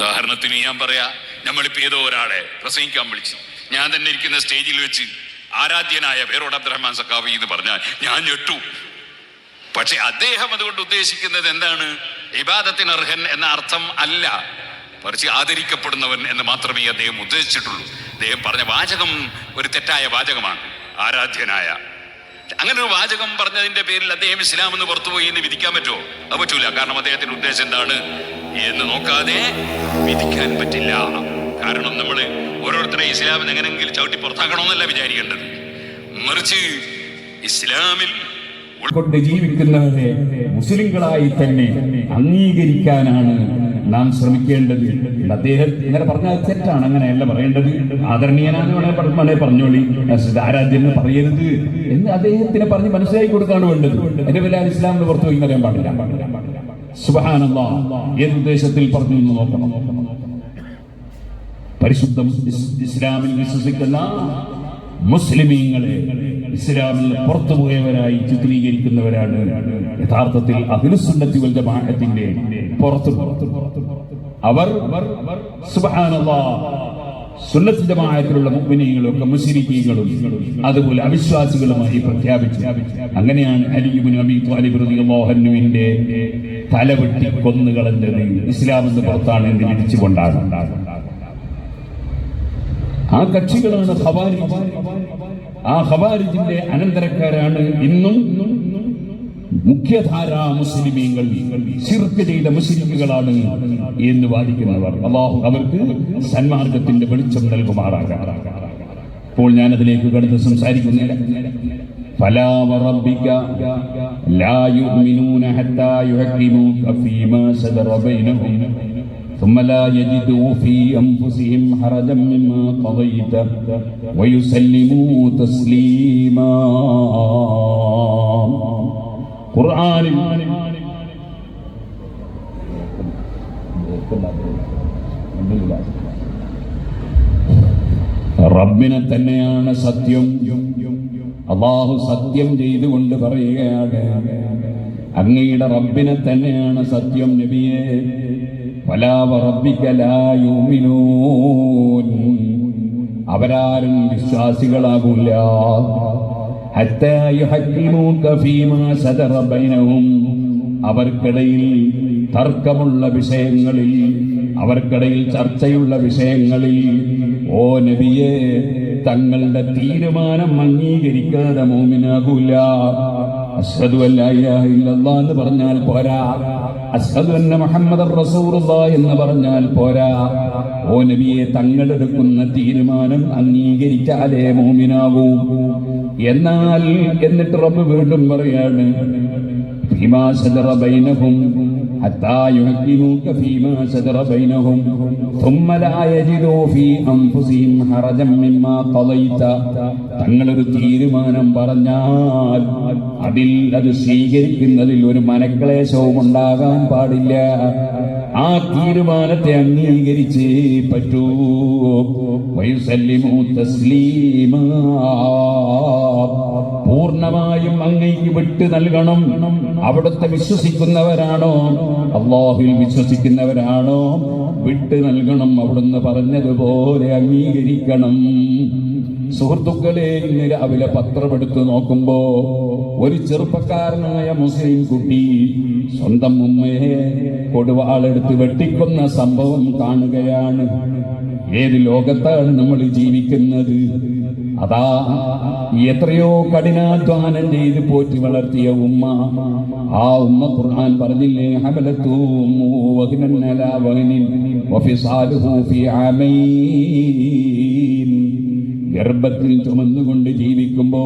ഉദാഹരണത്തിന് ഞാൻ പറയാ നമ്മളിപ്പോ ഏതോ ഒരാളെ പ്രസംഗിക്കാൻ വിളിച്ചു. ഞാൻ തന്നെ ഇരിക്കുന്ന സ്റ്റേജിൽ വെച്ച് ആരാധ്യനായ വേറോട് അബ്ദുറഹ്മാൻ സക്കാവി എന്ന് പറഞ്ഞാൽ ഞാൻ ഞെട്ടു. പക്ഷെ അദ്ദേഹം അതുകൊണ്ട് ഉദ്ദേശിക്കുന്നത് എന്താണ്? ഇബാദത്തിന് അർഹൻ എന്ന അർത്ഥം അല്ല. മറിച്ച് ആദരിക്കപ്പെടുന്നവൻ എന്ന് മാത്രമേ അദ്ദേഹം ഉദ്ദേശിച്ചിട്ടുള്ളൂ. അദ്ദേഹം പറഞ്ഞ വാചകം ഒരു തെറ്റായ വാചകമാണ് ആരാധ്യനായ. അങ്ങനെ ഒരു വാചകം പറഞ്ഞതിന്റെ പേരിൽ അദ്ദേഹം ഇസ്ലാം എന്ന് പുറത്തുപോയി എന്ന് വിധിക്കാൻ പറ്റുമോ? അത് പറ്റൂല. കാരണം അദ്ദേഹത്തിന്റെ ഉദ്ദേശം എന്താണ്? എന്ന് നോക്കാതെ വിധിക്കാൻ പറ്റില്ല. കാരണം നമ്മൾ ഓരോരുത്തരെ ഇസ്ലാമിൽ എങ്ങനെയെങ്കിലും ചവിട്ടി പുറത്താക്കണമെന്നല്ല വിചാരിക്കേണ്ടത്. മറിച്ച് ഇസ്ലാമിൽ കൊണ്ട് ജീവിക്കുന്നവരെ മുസ്ലിങ്ങളായി തന്നെ അംഗീകരിക്കാനാണ് നാം ശ്രമിക്കേണ്ടത്. അദ്ദേഹം ഇങ്ങനെ പറഞ്ഞാൽ തെറ്റാണ് അങ്ങനെയല്ല പറയേണ്ടത്. ആദരണീയനാണ് വേണേ പറ- പറഞ്ഞോളി. ആരാധ്യൻ പറയരുത് എന്ന് അദ്ദേഹത്തിന് പറഞ്ഞ് മനസ്സിലാക്കി കൊടുക്കാണ് വേണ്ടത്. എന്റെ പേര് ഇസ്ലാമിന് പുറത്തു പോയി അറിയാൻ പാടില്ല. സുബഹാനല്ലാ. ഏത് ഉദ്ദേശത്തിൽ പറഞ്ഞു എന്ന് നോക്കണം. പരിശുദ്ധം ഇസ്ലാമിൽ വിശ്വസിക്കുന്ന മുസ്ലിമീങ്ങളെ ഇസ്ലാമിൽ പുറത്തുപോയവരായി ചിത്രീകരിക്കുന്നവരാണ്. യഥാർത്ഥത്തിൽ അഖിലുസുന്നത്തി വൽ ജമാഅത്തിന്റെ പുറത്തു. അവർ സുബ്ഹാനല്ലാ. സുന്നത്ത് ജമാഅത്തിലുള്ള മുഅ്മിനീങ്ങളും ഒക്കെ അതുപോലെ അവിശ്വാസികളുമായി പ്രഖ്യാപിച്ചു. അങ്ങനെയാണ് അലി ഇബ്നു അബീ റളിയല്ലാഹു അൻഹുവിന്റെ തലവെട്ടി കൊന്നുകളഞ്ഞത് ഇസ്ലാം എന്ന് പുറത്താണ് എന്ന് ആ കക്ഷികളാണ് ഖവാരിജ്. ആ ഹവാരിജിന്റെ അനന്തരക്കാരാണ് ഇന്നും മുഖ്യധാര മുസ്ലിമീങ്ങൾ ശിർക്ക് ചെയ്ത മുസ്ലിമുകളാണ് എന്ന് വാദിക്കുന്നവർ. അള്ളാഹു അവർക്ക് സന്മാർഗത്തിന്റെ വെളിച്ചം നൽകുമാറാകാം അപ്പോൾ ഞാൻ അതിലേക്ക് കടന്ന് സംസാരിക്കുന്നില്ല. فلا وربك لا يؤمنون حتى يحكموك فيما شجر بينهم ثم لا يجدوا في أنفسهم حرجا مما قضيت ويسلموا تسليما قرآن റബ്ബിനെ തന്നെയാണ് സത്യം അള്ളാഹു സത്യം ചെയ്തുകൊണ്ട് പറയുകയാണ്. അങ്ങയുടെ റബ്ബിനെ തന്നെയാണ് സത്യം നബിയെ. അവരാരും വിശ്വാസികളാകില്ല അവർക്കിടയിൽ തർക്കമുള്ള വിഷയങ്ങളിൽ അവർക്കിടയിൽ ചർച്ചയുള്ള വിഷയങ്ങളിൽ ഓ നബിയെ തങ്ങളുടെ തീരുമാനം അംഗീകരിക്കാതെ മോമിനാകൂല. അസ്ഹദു എന്ന് പറഞ്ഞാൽ പോരാ. അസ്ഹദു അന്ന മുഹമ്മദ് എന്ന് പറഞ്ഞാൽ പോരാ. ഓ നബിയെ തങ്ങളെടുക്കുന്ന തീരുമാനം അംഗീകരിച്ചാലേ മോമിനാകൂ. എന്നാൽ എന്നിട്ട് റബ്ബ് വീണ്ടും പറയാണ് ഭീമാശതറ ബൈനഹും حتى يحكموك فيما شجر بينهم ثم لا يجدوا في أنفسهم حرجا مما قضيت തങ്ങളൊരു തീരുമാനം പറഞ്ഞാൽ അതിൽ അത് സ്വീകരിക്കുന്നതിൽ ഒരു മനക്ലേശവും ഉണ്ടാകാൻ പാടില്ല ആ തീരുമാനത്തെ അംഗീകരിച്ചേ പറ്റൂ വയുസല്ലിമു തസ്ലീമാ പൂർണ്ണമായും അങ്ങയ്ക്ക് വിട്ട് നൽകണം അവിടുത്തെ വിശ്വസിക്കുന്നവരാണോ അള്ളാഹുവിൽ വിശ്വസിക്കുന്നവരാണോ? വിട്ടു നൽകണം അവിടുന്ന് പറഞ്ഞതുപോലെ അംഗീകരിക്കണം. സുഹൃത്തുക്കളെ ഇന്ന് രാവിലെ പത്രമെടുത്ത് നോക്കുമ്പോ ഒരു ചെറുപ്പക്കാരനായ മുസ്ലിം കുട്ടി സ്വന്തം ഉമ്മയെ കൊടുവാളെടുത്ത് വെട്ടിക്കൊന്ന സംഭവം കാണുകയാണ്. ഏത് ലോകത്താണ് നമ്മൾ ജീവിക്കുന്നത്? അതാ എത്രയോ കഠിനാധ്വാനം ചെയ്ത് പോറ്റി വളർത്തിയ ഉമ്മ. ആ ഉമ്മ ഖുർആൻ പറഞ്ഞില്ലേ വഫിസാലുഹു ഫീ ആമൈൻ. ഗർഭത്തിൽ ചുമന്നുകൊണ്ട് ജീവിക്കുമ്പോ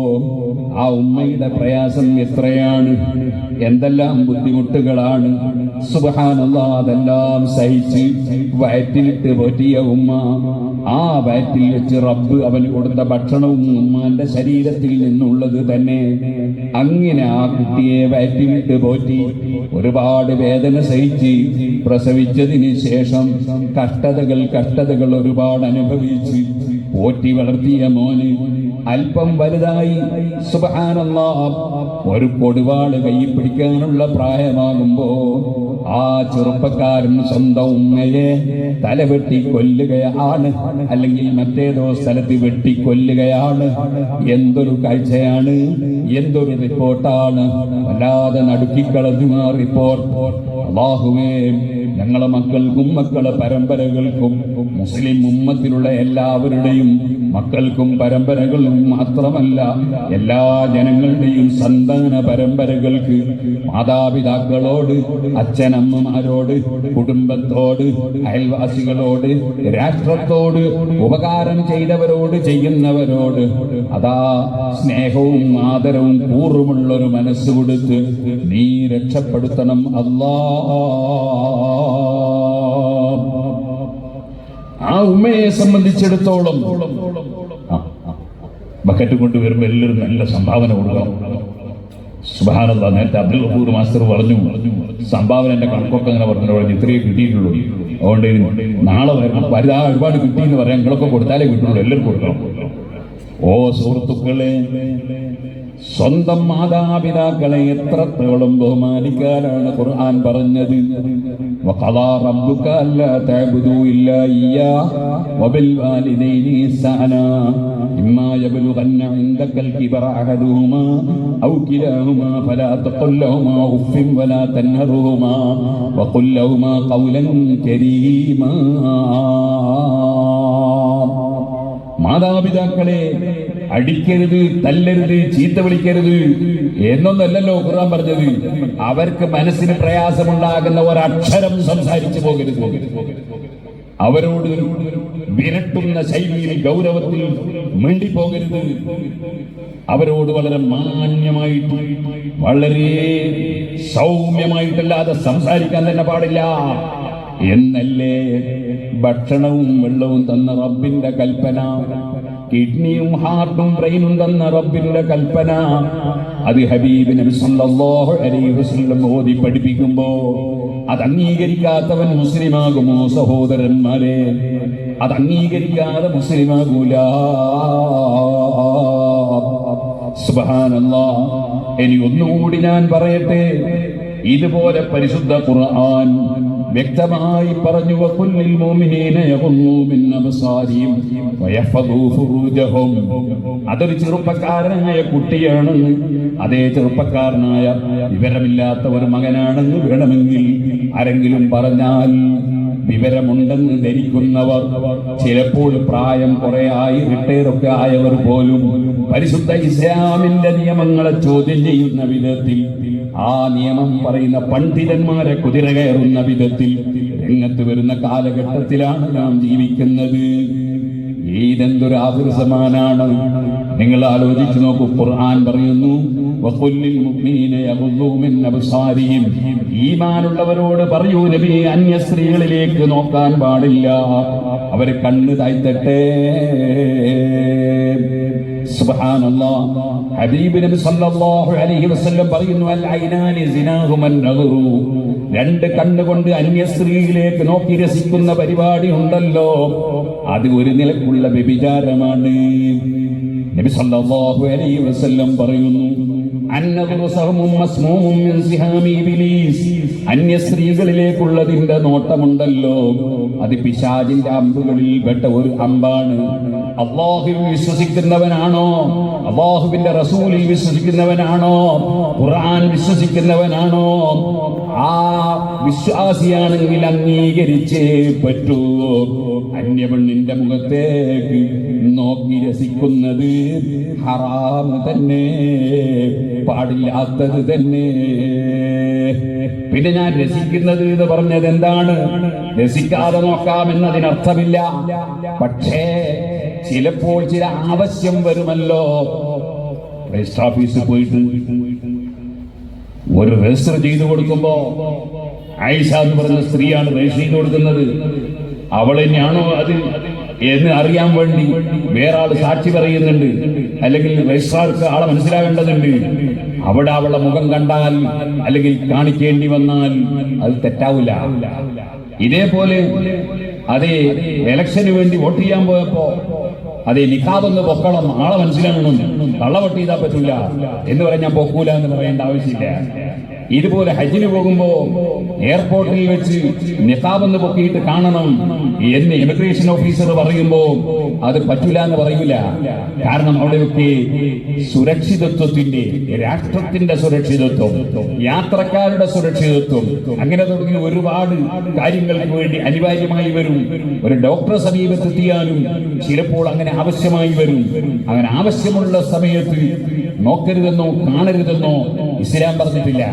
ആ ഉമ്മയുടെ പ്രയാസം എത്രയാണ്? എന്തെല്ലാം ബുദ്ധിമുട്ടുകളാണ്? സുബഹാനല്ലാ അതെല്ലാം സഹിച്ച് വയറ്റിലിട്ട് പറ്റിയ ഉമ്മ ആ വയറ്റിൽ വെച്ച് റബ്ബ് അവന് കൊടുത്ത ഭക്ഷണവും ഉമ്മാന്റെ ശരീരത്തിൽ നിന്നുള്ളത് തന്നെ. അങ്ങനെ ആ കുട്ടിയെ വയറ്റിലിട്ട് പോറ്റി ഒരുപാട് വേദന സഹിച്ച് പ്രസവിച്ചതിന് ശേഷം കഷ്ടതകൾ കഷ്ടതകൾ ഒരുപാട് അനുഭവിച്ച് പോറ്റി വളർത്തിയ മോന് അല്പം വലുതായി. സുബാനല്ലാ ഒരു കൊടുവാൾ കൈ പിടിക്കാനുള്ള പ്രായമാകുമ്പോ ആ ചെറുപ്പക്കാരൻ സ്വന്തം ഉമ്മയെ തലവെട്ടി കൊല്ലുകയാണ്. അല്ലെങ്കിൽ മറ്റേതോ സ്ഥലത്ത് വെട്ടി കൊല്ലുകയാണ്. എന്തൊരു കാഴ്ചയാണ് എന്തൊരു റിപ്പോർട്ടാണ്. വല്ലാതെ നടുക്കിക്കളഞ്ഞു ആ റിപ്പോർട്ട് അള്ളാഹുവേ ഞങ്ങളെ മക്കൾക്കും മക്കളെ പരമ്പരകൾക്കും മുസ്ലിം ഉമ്മത്തിലുള്ള എല്ലാവരുടെയും മക്കൾക്കും പരമ്പരകളും മാത്രമല്ല എല്ലാ ജനങ്ങളുടെയും സന്താന പരമ്പരകൾക്ക് മാതാപിതാക്കളോട് അച്ഛനമ്മമാരോട് കുടുംബത്തോട് അയൽവാസികളോട് രാഷ്ട്രത്തോട് ഉപകാരം ചെയ്തവരോട് ചെയ്യുന്നവരോട് അതാ സ്നേഹവും ആദരവും കൂറുമുള്ളൊരു മനസ്സ് കൊടുത്ത് നീ രക്ഷപ്പെടുത്തണം. അല്ലാ ആ ഉമ്മയെ സംബന്ധിച്ചിടത്തോളം ബക്കറ്റ് കൊണ്ട് വരുമ്പോൾ എല്ലാവരും നല്ല സംഭാവന കൊടുക്കണം. സുഭാനന്ദ നേരത്തെ അബ്ദുൽ ഗഫൂർ മാസ്റ്റർ പറഞ്ഞു സംഭാവന എന്റെ കണക്കൊക്കെ അങ്ങനെ പറഞ്ഞു പറഞ്ഞു ഇത്രയേ കിട്ടിയിട്ടുള്ളൂ. അതുകൊണ്ട് നാളെ വരണം. വലുതാ ഒരുപാട് കിട്ടിയെന്ന് പറയാം. നിങ്ങളൊക്കെ കൊടുത്താലേ കിട്ടുള്ളൂ. എല്ലാവർക്കും കൊടുക്കണം. ഓ സുഹൃത്തുക്കളെ സ്വന്തം മാതാപിതാക്കളെ എത്രത്തോളം ബഹുമാനിക്കാനാണ് ഖുർആൻ പറഞ്ഞത്? وقضى ربك ألا تعبدوا إلا إياه وبالوالدين إحسانا إما يبلغن عندك الكبر أحدهما أو كلاهما فلا تقل لهما أف ولا تنهرهما وقل لهما قولا كريما മാതാപിതാക്കളെ അടിക്കരുത് തല്ലരുത് ചീത്ത വിളിക്കരുത് എന്നൊന്നല്ലല്ലോ ഖുർആൻ പറഞ്ഞത്. അവർക്ക് മനസ്സിന് പ്രയാസമുണ്ടാകുന്ന ഒരക്ഷരം സംസാരിച്ചു പോകരുത്. അവരോട് വിരട്ടുന്ന ശൈലിയിൽ ഗൗരവത്തിൽ മിണ്ടിപ്പോകരുത്. അവരോട് വളരെ മാന്യമായിട്ട് വളരെ സൗമ്യമായിട്ടല്ലാതെ സംസാരിക്കാൻ തന്നെ പാടില്ല. എന്നല്ലേ ഭക്ഷണവും വെള്ളവും തന്ന റബ്ബിന്റെ കൽപ്പന? കിഡ്നിയും ഹാർട്ടും ബ്രെയിനും തന്ന റബ്ബിന്റെ കൽപ്പന. അത് ഹബീബ് നബി സല്ലല്ലാഹു അലൈഹി വസല്ലം ഓതി പഠിപ്പിക്കുമ്പോ അത് അംഗീകരിക്കാത്തവൻ മുസ്ലിമാകുമോ സഹോദരന്മാരെ? അത് അംഗീകരിക്കാതെ മുസ്ലിമാകൂല. സുബ്ഹാനല്ലാ. ഇനി ഒന്നുകൂടി ഞാൻ പറയട്ടെ. ഇതുപോലെ പരിശുദ്ധ ഖുർആൻ വ്യക്തമായി പറഞ്ഞു ഫുറൂജഹും. അതൊരു ചെറുപ്പക്കാരനായ കുട്ടിയാണെന്ന് അതേ ചെറുപ്പക്കാരനായ വിവരമില്ലാത്ത ഒരു മകനാണെന്ന് വേണമെങ്കിൽ ആരെങ്കിലും പറഞ്ഞാൽ വിവരമുണ്ടെന്ന് ധരിക്കുന്നവർ ചിലപ്പോൾ പ്രായം കുറെ ആയി റിട്ടയറൊക്കെ ആയവർ പോലും പരിശുദ്ധ ഇസ്ലാമിന്റെ നിയമങ്ങളെ ചോദ്യം ചെയ്യുന്ന വിധത്തിൽ ആ നിയമം പറയുന്ന പണ്ഡിതന്മാരെ കുതിര കയറുന്ന വിധത്തിൽ രംഗത്ത് വരുന്ന കാലഘട്ടത്തിലാണ് നാം ജീവിക്കുന്നത്. ആദർശമാനാണ്. നിങ്ങൾ ആലോചിച്ചു നോക്കൂ ഖുർആൻ പറയുന്നു ഈമാനുള്ളവരോട് പറയൂ നബി അന്യ സ്ത്രീകളിലേക്ക് നോക്കാൻ പാടില്ല. അവർ കണ്ണ് സുബ്ഹാനല്ലാഹ് ഹബീബ് നബി സല്ലല്ലാഹു അലൈഹി വസല്ലം പറയുന്നു അൽ ഐനാനി രണ്ട് കണ്ണുകൊണ്ട് അന്യ സ്ത്രീയിലേക്ക് നോക്കി രസിക്കുന്ന പരിപാടി ഉണ്ടല്ലോ. അത് ഒരു നിലക്കുള്ള വ്യഭിചാരമാണ്. നബി സല്ലല്ലാഹു അലൈഹി വസല്ലം പറയുന്നു അന്യ സ്ത്രീകളിലേക്കുള്ളതിന്റെ നോട്ടമുണ്ടല്ലോ. അത് പിശാചിന്റെ അമ്പുകളിൽ പെട്ട ഒരു അമ്പാണ്. അള്ളാഹുവിൽ വിശ്വസിക്കുന്നവനാണോ? അള്ളാഹുവിന്റെ റസൂലിൽ വിശ്വസിക്കുന്നവനാണോ? ഖുർആൻ വിശ്വസിക്കുന്നവനാണോ? ആ വിശ്വാസിയാണെങ്കിൽ അംഗീകരിച്ചേ പറ്റൂ. അന്യപെണ്ണിന്റെ മുഖത്തേക്ക് നോക്കി രസിക്കുന്നത് ഹറാം തന്നെ പാടില്ലാത്തത് തന്നെ. പിന്നെ ഞാൻ രസിക്കുന്നത് എന്ന് പറഞ്ഞത് എന്താണ്? രസിക്കാതെ നോക്കാം എന്നതിനർത്ഥമില്ല. പക്ഷേ ചിലപ്പോൾ ചില ആവശ്യം വരുമല്ലോ. രജിസ്റ്റർ ഓഫീസിൽ പോയിട്ട് ഒരു രജിസ്റ്റർ ചെയ്തു കൊടുക്കുമ്പോ ആയിഷ എന്ന് പറഞ്ഞ സ്ത്രീയാണ് രജിസ്റ്റർ ചെയ്ത് കൊടുക്കുന്നത്. അവൾ തന്നെയാണോ അത് എന്ന് അറിയാൻ വേണ്ടി വേറെ ആൾ സാക്ഷി പറയുന്നുണ്ട്. അല്ലെങ്കിൽ രജിസ്ട്രാർക്ക് ആളെ മനസ്സിലാകേണ്ടതുണ്ട്. അവിടെ അവളുടെ മുഖം കണ്ടാൽ അല്ലെങ്കിൽ കാണിക്കേണ്ടി വന്നാൽ അത് തെറ്റാവില്ല. ഇതേപോലെ അതേ എലക്ഷന് വേണ്ടി വോട്ട് ചെയ്യാൻ പോയപ്പോ അതെ നിഖാബെന്ന് പൊക്കണം ആളെ മനസ്സിലാകണം കള്ളവട്ടി ചെയ്താൽ പറ്റില്ല എന്ന് പറയാൻ ഞാൻ പൊക്കൂല എന്ന് പറയേണ്ട ആവശ്യമില്ല. ഇതുപോലെ ഹജ്ജിന് പോകുമ്പോ എയർപോർട്ടിൽ വെച്ച് നിഖാബെന്ന് പൊക്കിയിട്ട് കാണണം എന്ന് ഇമിഗ്രേഷൻ ഓഫീസർ പറയുമ്പോ അത് പറ്റില്ല എന്ന് പറയൂല. കാരണം അവിടെയൊക്കെ സുരക്ഷിതത്വത്തിന്റെ രാഷ്ട്രത്തിന്റെ സുരക്ഷിതത്വം യാത്രക്കാരുടെ സുരക്ഷിതത്വം അങ്ങനെ തുടങ്ങി ഒരുപാട് കാര്യങ്ങൾക്ക് വേണ്ടി അനിവാര്യമായി വരും. ഒരു ഡോക്ടറെ സമീപത്തെത്തിയാലും ചിലപ്പോൾ അങ്ങനെ ആവശ്യമായി വരും. അങ്ങനെ ആവശ്യമുള്ള സമയത്ത് നോക്കരുതെന്നോ കാണരുതെന്നോ ഇസ്ലാം പറഞ്ഞിട്ടില്ല.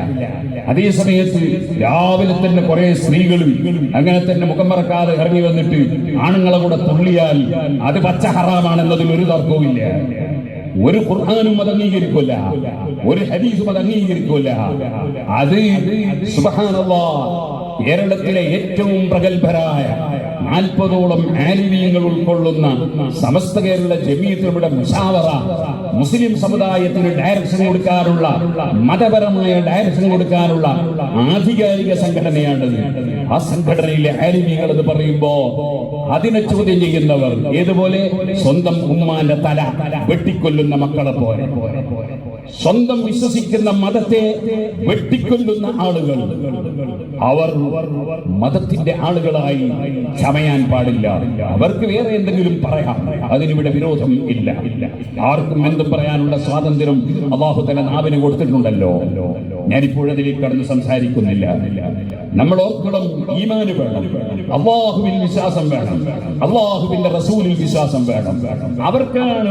അതേ സമയത്ത് രാവിലെ തന്നെ കുറെ സ്ത്രീകളും അങ്ങനെ തന്നെ മുഖം മറക്കാതെ ഇറങ്ങി വന്നിട്ട് ആണുങ്ങളെ കൂടെ തുള്ളിയാൽ അത് പച്ച ഹറാമാണെന്നതിൽ ഒരു തർക്കവുമില്ല. ഒരു ഖുർആാനും അത് അംഗീകരിക്കില്ല ഒരു ഹദീസും അത് അംഗീകരിക്കില്ല അത് കേരളത്തിലെ ഏറ്റവും പ്രഗത്ഭരായ നാൽപ്പതോളം ആലിമീങ്ങൾ ഉൾക്കൊള്ളുന്ന സമസ്ത കേരള ജമീയത്തിലൂടെ മുഷാവറ മുസ്ലിം സമുദായത്തിന് ഡയറക്ഷൻ കൊടുക്കാറുള്ള മതപരമായ ഡയറക്ഷൻ കൊടുക്കാനുള്ള ആധികാരിക സംഘടനയാണ് ആ സംഘടനയിലെ ആലിമീങ്ങൾ എന്ന് പറയുമ്പോ അതിനെ ചോദ്യം ചെയ്യുന്നവർ ഏതുപോലെ? സ്വന്തം ഉമ്മാന്റെ തല വെട്ടിക്കൊല്ലുന്ന മക്കളെ പോലെ. സ്വന്തം വിശ്വസിക്കുന്ന മതത്തെ വെട്ടിക്കൊല്ലുന്ന ആളുകൾ. അവർ മതത്തിന്റെ ആളുകളായി ചമയാൻ പാടില്ല. അവർക്ക് വേറെ എന്തെങ്കിലും പറയാം. അതിനിവിടെ വിരോധം ഇല്ല. ആർക്കും എന്തും പറയാനുള്ള സ്വാതന്ത്ര്യം അള്ളാഹു തന്നെ നാവിന് കൊടുത്തിട്ടുണ്ടല്ലോ. ഞാനിപ്പോഴതിലേക്ക് കടന്ന് സംസാരിക്കുന്നില്ല. നമ്മൾ ഓർക്കണം ഈമാന് വേണം. അള്ളാഹുവിൽ വിശ്വാസം വേണം. അള്ളാഹുവിന്റെ റസൂലിൽ വിശ്വാസം വേണം. അവർക്കാണ്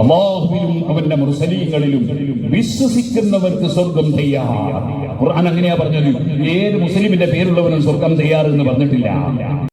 അള്ളാഹുവിലും അവന്റെ മുസ്ലിങ്ങളിലും വിശ്വസിക്കുന്നവർക്ക് സ്വർഗം തയ്യാർ ഖുർആൻ അങ്ങനെയാ പറഞ്ഞത്. ഏത് മുസ്ലിമിന്റെ പേരുള്ളവനും സ്വർഗം തയ്യാർ എന്ന് പറഞ്ഞിട്ടില്ല.